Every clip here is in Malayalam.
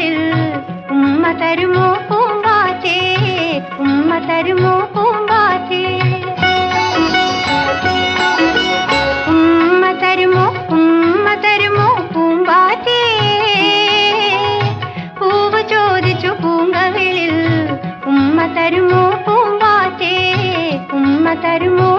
ഉമ്മ തരുമോ പൂമ്പാറ്റേ ഉമ്മ തരുമോ പൂമ്പാറ്റേ ഉമ്മ തരുമോ ഉമ്മ തരുമോ പൂമ്പാറ്റേ പൂവ് ചോദിച്ചു പൂങ്കവിളിൽ ഉമ്മ തരുമോ പൂമ്പാറ്റേ ഉമ്മ തരുമോ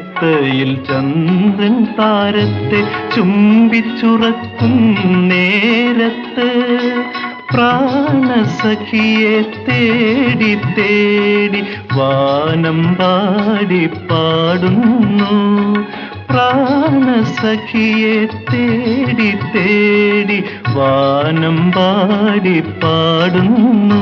വെൺമുകിൽ മെത്തയിൽ ചന്ദ്രൻ താരത്തെ ചുംബിച്ചുറക്കും നേരത്ത് പ്രാണസഖിയെ തേടി തേടി വാനം പാടി പാടുന്നു. പ്രാണസഖിയെ തേടി തേടി വാനം പാടി പാടുന്നു.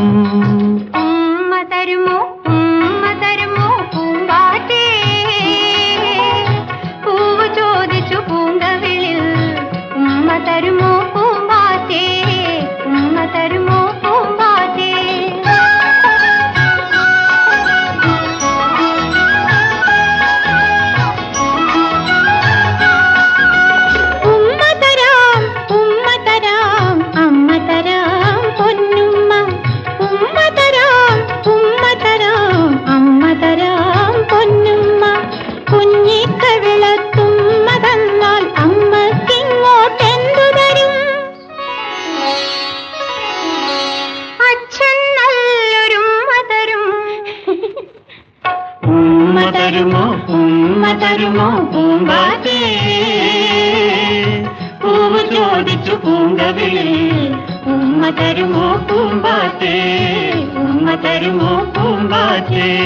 തരുമോ? ഉമ്മ തരുമോ? പൂമ്പാറ്റേ. പൂവ് ചോദിച്ചു പൂങ്കവിളി ഉമ്മ തരുമോ? പൂമ്പാറ്റേ. ഉമ്മ തരുമോ? പൂമ്പാറ്റേ.